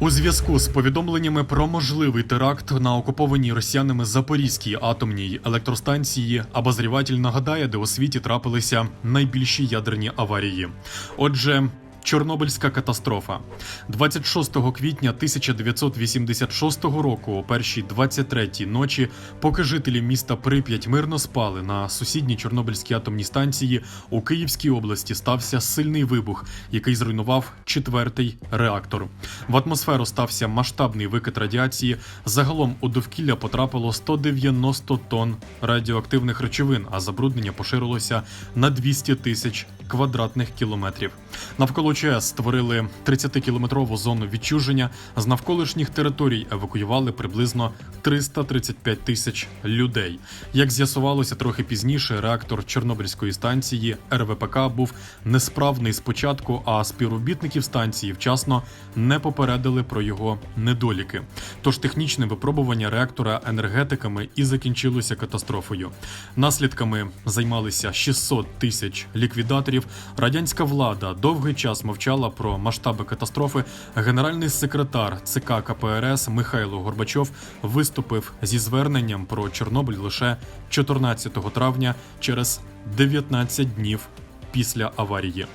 У зв'язку з повідомленнями про можливий теракт на окупованій росіянами Запорізькій атомній електростанції обозріватель нагадає, де у світі трапилися найбільші ядерні аварії. Отже. Чорнобильська катастрофа 26 квітня 1986 року, о першій 23-й ночі, поки жителі міста Прип'ять мирно спали на сусідній Чорнобильській атомній станції у Київській області стався сильний вибух, який зруйнував четвертий реактор. В атмосферу стався масштабний викид радіації. Загалом у довкілля потрапило 190 тонн радіоактивних речовин, а забруднення поширилося на 200 тисяч квадратних кілометрів. Навколо ЧАЕС створили 30-кілометрову зону відчуження. З навколишніх територій евакуювали приблизно 335 тисяч людей. Як з'ясувалося трохи пізніше, реактор Чорнобильської станції РВПК був несправний спочатку, а співробітників станції вчасно не попередили про його недоліки. Тож технічне випробування реактора енергетиками і закінчилося катастрофою. Наслідками займалися 600 тисяч ліквідаторів. Радянська влада довгий час мовчала про масштаби катастрофи. Генеральний секретар ЦК КПРС Михайло Горбачов виступив зі зверненням про Чорнобиль лише 14 травня через 19 днів після аварії.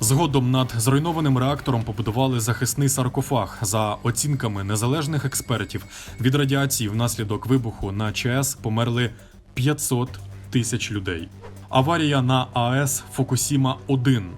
Згодом над зруйнованим реактором побудували захисний саркофаг. За оцінками незалежних експертів від радіації внаслідок вибуху на ЧАЕС померли 500 тисяч людей. Аварія на АЕС Фукусіма 1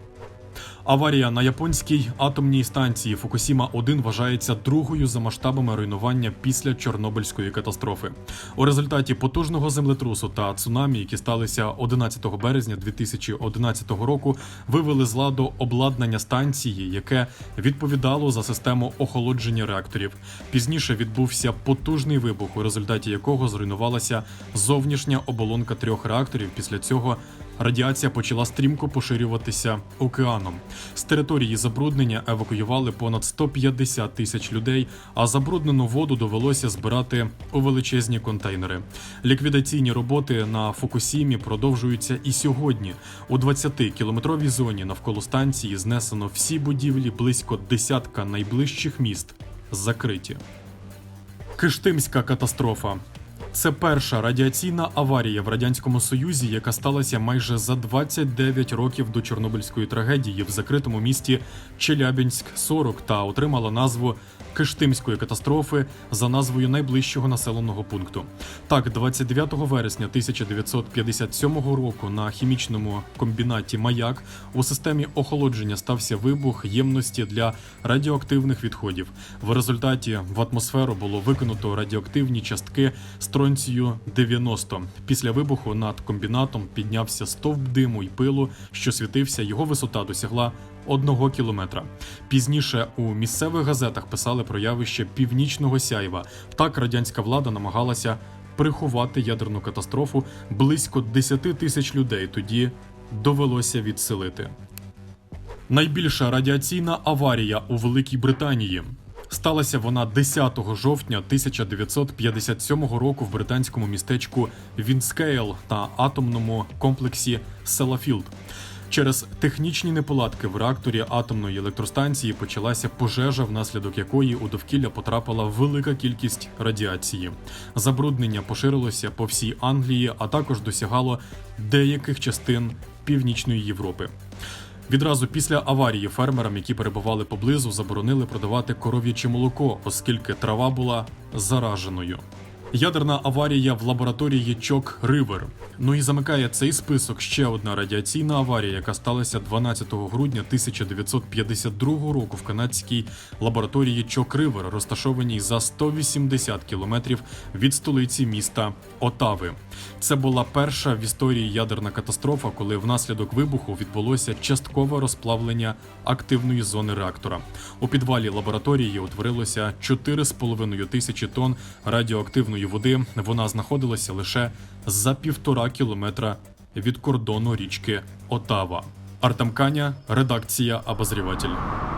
Аварія на японській атомній станції Фукусіма 1 вважається другою за масштабами руйнування після Чорнобильської катастрофи. У результаті потужного землетрусу та цунамі, які сталися 11 березня 2011 року, вивели з ладу обладнання станції, яке відповідало за систему охолодження реакторів. Пізніше відбувся потужний вибух, у результаті якого зруйнувалася зовнішня оболонка трьох реакторів. Після цього радіація почала стрімко поширюватися океаном. З території забруднення евакуювали понад 150 тисяч людей, а забруднену воду довелося збирати у величезні контейнери. Ліквідаційні роботи на Фукусімі продовжуються і сьогодні. У 20-кілометровій зоні навколо станції знесено всі будівлі близько десятка найближчих міст закриті. Киштимська катастрофа. Це перша радіаційна аварія в радянському союзі, яка сталася майже за 29 років до Чорнобильської трагедії в закритому місті Челябінськ 40 та отримала назву Киштимської катастрофи за назвою найближчого населеного пункту. Так, 29 вересня 1957 року на хімічному комбінаті Маяк у системі охолодження стався вибух ємності для радіоактивних відходів. В результаті в атмосферу було викинуто радіоактивні частки стронцію 90. Після вибуху над комбінатом піднявся стовп диму й пилу, що світився. Його висота досягла одного кілометра. Пізніше у місцевих газетах писали про явище північного сяйва. Так радянська влада намагалася приховати ядерну катастрофу близько 10 тисяч людей. Тоді довелося відселити. Найбільша радіаційна аварія у Великій Британії. Сталася вона 10 жовтня 1957 року в британському містечку Вінскейл на атомному комплексі Селафілд. Через технічні неполадки в реакторі атомної електростанції почалася пожежа, внаслідок якої у довкілля потрапила велика кількість радіації. Забруднення поширилося по всій Англії, а також досягало деяких частин Північної Європи. Відразу після аварії фермерам, які перебували поблизу, заборонили продавати коров'яче молоко, оскільки трава була зараженою. Ядерна аварія в лабораторії Чок Ривер. Ну і замикає цей список ще одна радіаційна аварія, яка сталася 12 грудня 1952 року в канадській лабораторії Чок Ривер, розташованій за 180 кілометрів від столиці міста Отави. Це була перша в історії ядерна катастрофа, коли внаслідок вибуху відбулося часткове розплавлення активної зони реактора. У підвалі лабораторії утворилося 4,5 тисячі тонн радіоактивної води. Вона знаходилася лише за півтора кілометра від кордону річки Отава. Артем Каня, редакція Обозріватель.